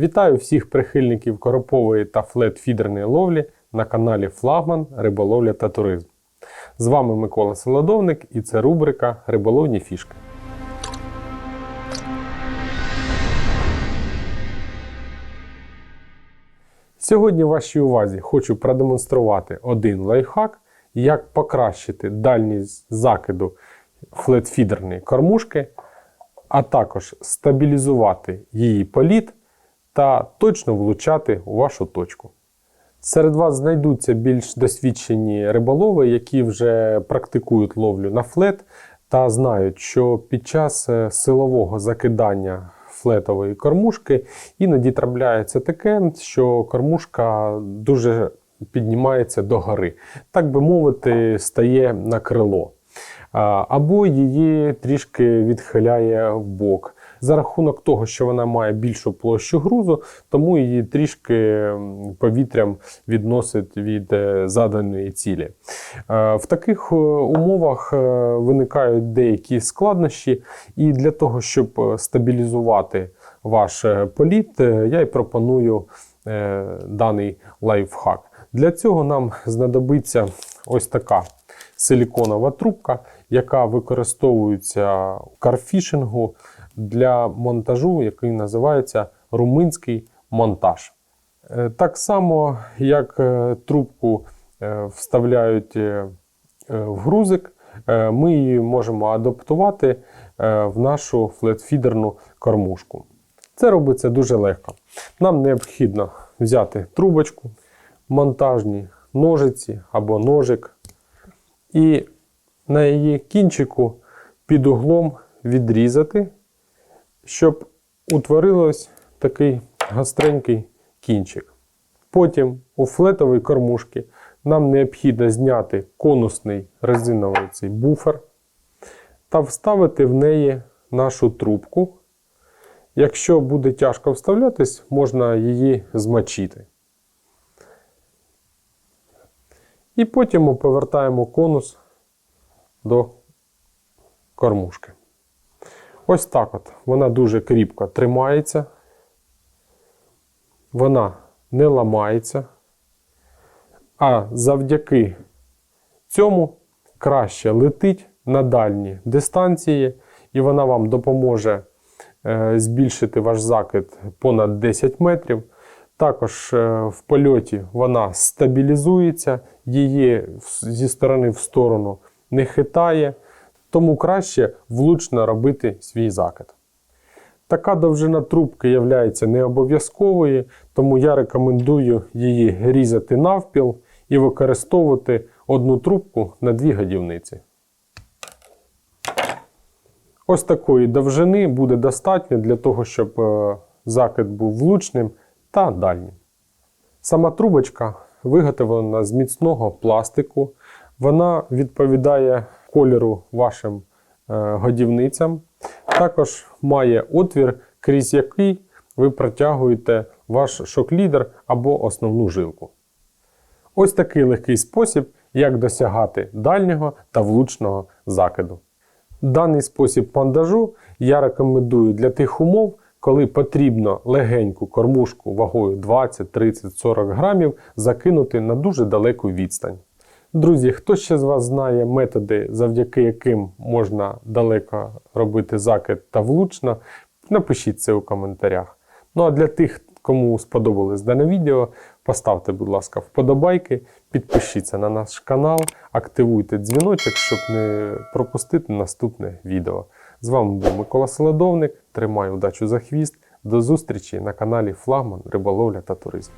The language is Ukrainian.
Вітаю всіх прихильників коропової та флет-фідерної ловлі на каналі Флагман Риболовля та туризм. З вами Микола Солодовник і це рубрика Риболовні фішки. Сьогодні вашій увазі хочу продемонструвати один лайфхак, як покращити дальність закиду флетфідерної кормушки, а також стабілізувати її політ та точно влучати у вашу точку. Серед вас знайдуться більш досвідчені риболови, які вже практикують ловлю на флет та знають, що під час е, силового закидання флетової кормушки іноді трапляється таке, що кормушка дуже піднімається до гори, так би мовити, стає на крило. Або її трішки відхиляє в бок. За рахунок того, що вона має більшу площу грузу, тому її трішки повітрям відносить від е, заданої цілі. Е, В таких е, умовах виникають деякі складнощі, і для того, щоб стабілізувати ваш політ, я й пропоную даний лайфхак. Для цього нам знадобиться ось така силіконова трубка, яка використовується в карфішингу для монтажу, який називається румунський монтаж. Е, Так само, як е, трубку е, вставляють в грузик, ми її можемо адаптувати в нашу флетфідерну кормушку. Це робиться дуже легко. Нам необхідно взяти трубочку, монтажні ножиці або ножик, і на її кінчику під углом відрізати, щоб утворилось такий гостренький кінчик. Потім у флетовій кормушці нам необхідно зняти конусний резиновий цей буфер та вставити в неї нашу трубку. Якщо буде тяжко вставлятись, можна її змочити. І потім ми повертаємо конус до кормушки. Ось так от. Вона дуже кріпко тримається. Вона не ламається. А завдяки цьому краще летить на дальні дистанції, і вона вам допоможе е, збільшити ваш закид понад 10 метрів. Також е, в польоті вона стабілізується, її зі сторони в сторону не хитає, тому краще влучно робити свій закид. Така довжина трубки є не обов'язковою, тому я рекомендую її різати навпіл і використовувати одну трубку на дві годівниці. Ось такої довжини буде достатньо для того, щоб е, закид був влучним та дальнім. Сама трубочка виготовлена з міцного пластику. Вона відповідає кольору вашим е, годівницям. Також має отвір, крізь який ви протягуєте ваш шок-лідер або основну жилку. Ось такий легкий спосіб, як досягати дальнього та влучного закиду. Даний спосіб пандажу я рекомендую для тих умов, коли потрібно легеньку кормушку вагою 20, 30, 40 грамів закинути на дуже далеку відстань. Друзі, хто ще з вас знає методи, завдяки яким можна далеко робити закид та влучно, напишіть це у коментарях. Ну а для тих, кому сподобалось дане відео, поставте, будь ласка, вподобайки, підпишіться на наш канал, активуйте дзвіночок, щоб не пропустити наступне відео. З вами був Микола Солодовник. Тримаю удачу за хвіст. До зустрічі на каналі Флагман Риболовля та Туризм.